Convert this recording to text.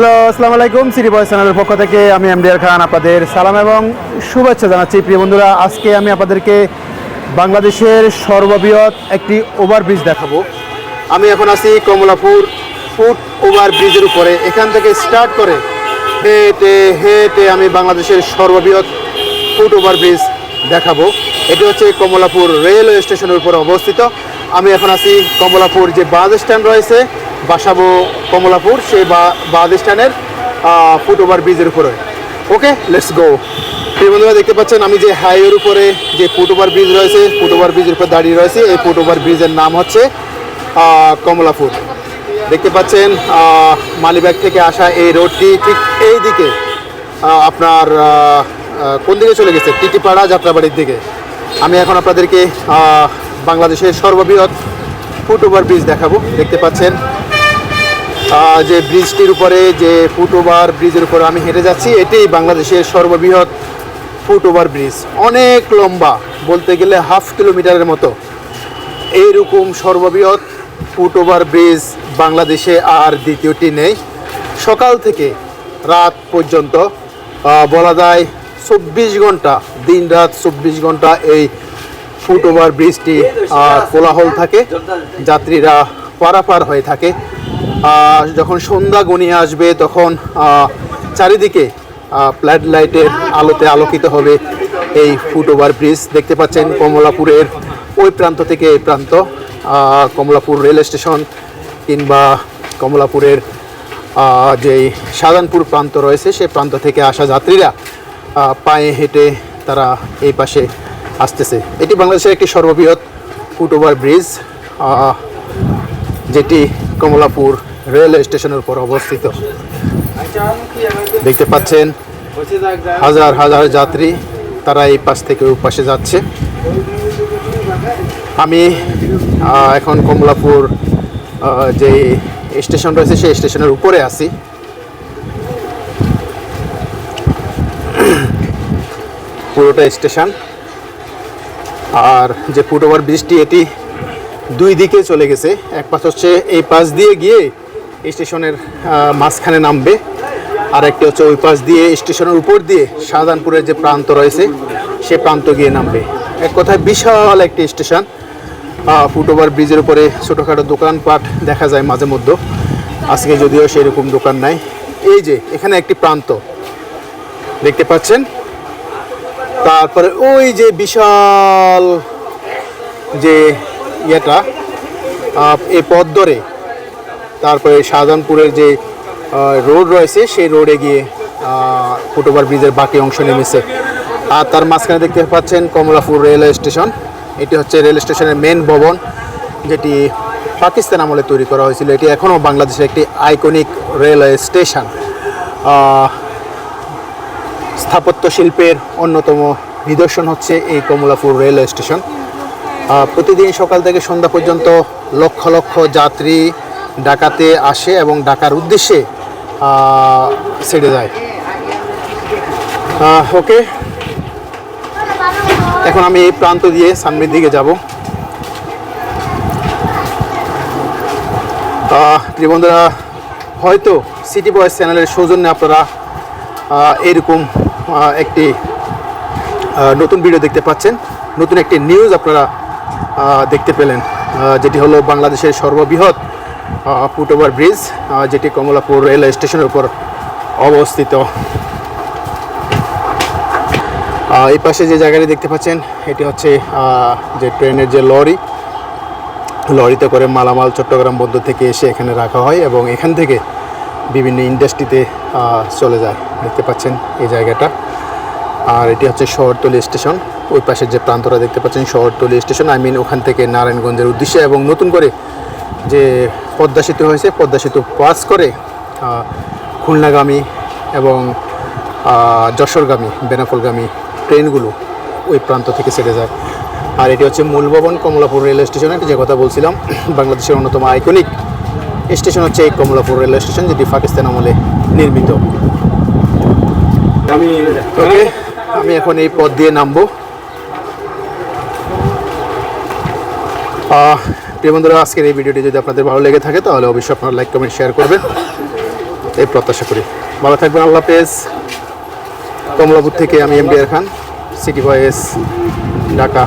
Hello আসসালামু আলাইকুম city বয় চ্যানেলের পক্ষ থেকে আমি এমডিআর খান আপনাদের সালাম এবং শুভেচ্ছা জানাচ্ছি। প্রিয় বন্ধুরা, আজকে আমি আপনাদেরকে বাংলাদেশের সর্ববৃহৎ একটি ওভারব্রিজ দেখাবো। আমি এখন আছি কমলাপুর ফুট ওভার ব্রিজের উপরে। এখান থেকে স্টার্ট করে হেঁটে হেঁটে আমি বাংলাদেশের সর্ববৃহৎ ফুট ওভার ব্রিজ দেখাবো। এটি হচ্ছে কমলাপুর রেলওয়ে স্টেশনের উপরে অবস্থিত। আমি এখন আছি কমলাপুর যে বাস স্ট্যান্ড রয়েছে বাসাবো কমলাপুর, সেই বা- বাস স্ট্যান্ডের ফুট ওভার ব্রিজের উপরে। ওকে লেটস গো প্রিয় বন্ধুরা, দেখতে পাচ্ছেন আমি যে হাইওয়ের উপরে যে ফুট ওভার ব্রিজ রয়েছে ফুট ওভার ব্রিজের উপর দাঁড়িয়ে রয়েছে, এই ফুট ওভার ব্রিজের নাম হচ্ছে কমলাপুর। দেখতে পাচ্ছেন মালিবাগ থেকে আসা এই রোডটি ঠিক এই দিকে আপনার কোন দিকে চলে গেছে? টিটিপাড়া যাত্রাবাড়ির দিকে। আমি এখন আপনাদেরকে বাংলাদেশের সর্ববৃহৎ ফুট ওভার ব্রিজ দেখাবো। দেখতে পাচ্ছেন যে ব্রিজটির উপরে, যে ফুট ওভার ব্রিজের উপরে আমি হেঁটে যাচ্ছি এটি বাংলাদেশের সর্ববৃহৎ ফুট ওভার ব্রিজ। অনেক লম্বা, বলতে গেলে হাফ কিলোমিটারের মতো। এইরকম সর্ববৃহৎ ফুট ওভার ব্রিজ বাংলাদেশে আর দ্বিতীয়টি নেই। সকাল থেকে রাত পর্যন্ত বলা যায় চব্বিশ ঘণ্টা, দিন রাত চব্বিশ ঘণ্টা এই ফুট ওভার ব্রিজটি কোলাহল থাকে। যাত্রীরা পারাপার হয়ে থাকে। যখন সন্ধ্যা গনিয়ে আসবে, তখন চারিদিকে ফ্ল্যাট লাইটের আলোতে আলোকিত হবে এই ফুট ওভার ব্রিজ। দেখতে পাচ্ছেন কমলাপুরের ওই প্রান্ত থেকে এই প্রান্ত কমলাপুর রেল স্টেশন কিংবা কমলাপুরের যেই শাহজাহানপুর প্রান্ত রয়েছে সেই প্রান্ত থেকে আসা যাত্রীরা পায়ে হেঁটে তারা এই পাশে আসতেছে। এটি বাংলাদেশের একটি সর্ববৃহৎ ফুট ওভার ব্রিজ যেটি কমলাপুর রেল স্টেশনের উপর অবস্থিত। দেখতে পাচ্ছেন, হাজার হাজার যাত্রী তারা এই পাশ থেকে ওই পাশে যাচ্ছে। আমি এখন কমলাপুর যে স্টেশন রয়েছে সেই স্টেশনের উপরে আছি। পুরোটা স্টেশন। আর যে ফুট ওভার ব্রিজটি, এটি দুই দিকে চলে গেছে। এক পাশ হচ্ছে এই পাশ দিয়ে গিয়ে স্টেশনের মাঝখানে নামবে। আর একটি হচ্ছে ওই পাশ দিয়ে স্টেশনের উপর দিয়ে শাহজাহানপুরের যে প্রান্ত রয়েছে, সে প্রান্ত গিয়ে নামবে। এক কথায় বিশাল একটি স্টেশন। ফুট ওভার ব্রিজের উপরে ছোটোখাটো দোকানপাট দেখা যায় মাঝে মধ্যে। আজকে যদিও সেরকম দোকান নাই। এই যে, এখানে একটি প্রান্ত। দেখতে পাচ্ছেন? তারপরে ওই যে বিশাল যে ইয়েটা এই পথ ধরে। তারপরে শাহজাহানপুরের যে রোড রয়েছে, সেই রোডে গিয়ে ফুটওভার ব্রিজের বাকি অংশ নেমেছে। আর তার মাঝখানে দেখতে পাচ্ছেন কমলাপুর রেলওয়ে স্টেশন। এটি হচ্ছে রেল স্টেশনের মেন ভবন, যেটি পাকিস্তান আমলে তৈরি করা হয়েছিল। এটি এখনও বাংলাদেশের একটি আইকনিক রেলওয়ে স্টেশন স্থাপত্য শিল্পের অন্যতম নিদর্শন হচ্ছে এই কমলাপুর রেলওয়ে স্টেশন। প্রতিদিন সকাল থেকে সন্ধ্যা পর্যন্ত লক্ষ লক্ষ যাত্রী ঢাকাতে আসে এবং ঢাকার উদ্দেশ্যে ছেড়ে যায়। ওকে। এখন আমি এই প্রান্ত দিয়ে সামনের দিকে যাব। বন্ধুরা, হয়তো সিটি বয়েস চ্যানেলের সৌজন্যে আপনারা এরকম একটি নতুন ভিডিও দেখতে পাচ্ছেন। নতুন একটি নিউজ আপনারা দেখতে পেলেন যেটি হলো বাংলাদেশের সর্ববৃহৎ ফুট ওভার ব্রিজ যেটি কমলাপুর রেলওয়ে স্টেশনের উপর অবস্থিত। এই পাশে যে জায়গাটি দেখতে পাচ্ছেন, এটি হচ্ছে যে ট্রেনের যে লরি, লরিতে করে মালামাল চট্টগ্রাম বন্দর থেকে এসে এখানে রাখা হয় এবং এখান থেকে বিভিন্ন ইন্ডাস্ট্রিতে চলে যায়। দেখতে পাচ্ছেন এই জায়গাটা। আর এটি হচ্ছে শহরতলি স্টেশন। ওই পাশের যে প্রান্তটা দেখতে পাচ্ছেন শহরতলি স্টেশন আই মিন ওখান থেকে নারায়ণগঞ্জের উদ্দেশ্যে এবং নতুন করে যে পদ্মা সেতু হয়েছে, পদ্মা সেতু পাস করে খুলনাগামী এবং যশোরগামী বেনাফলগামী ট্রেনগুলো ওই প্রান্ত থেকে ছেড়ে যায়। আর এটি হচ্ছে মূল ভবন, কমলাপুর রেলওয়ে স্টেশন যে কথা বলছিলাম, বাংলাদেশের অন্যতম আইকনিক স্টেশন হচ্ছে এই কমলাপুর রেলওয়ে স্টেশন, যেটি পাকিস্তান আমলে নির্মিত। আমি এখন এই পথ দিয়ে নামবো। প্রিয় বন্ধুরা, আজকের এই ভিডিওটি যদি আপনাদের ভালো লেগে থাকে, তাহলে অবশ্যই আপনারা লাইক কমেন্ট শেয়ার করবেন। এই প্রত্যাশা করি। ভালো থাকবেন, আল্লাহ পেজ কমলাপুর থেকে আমি M Khan city voice Dhaka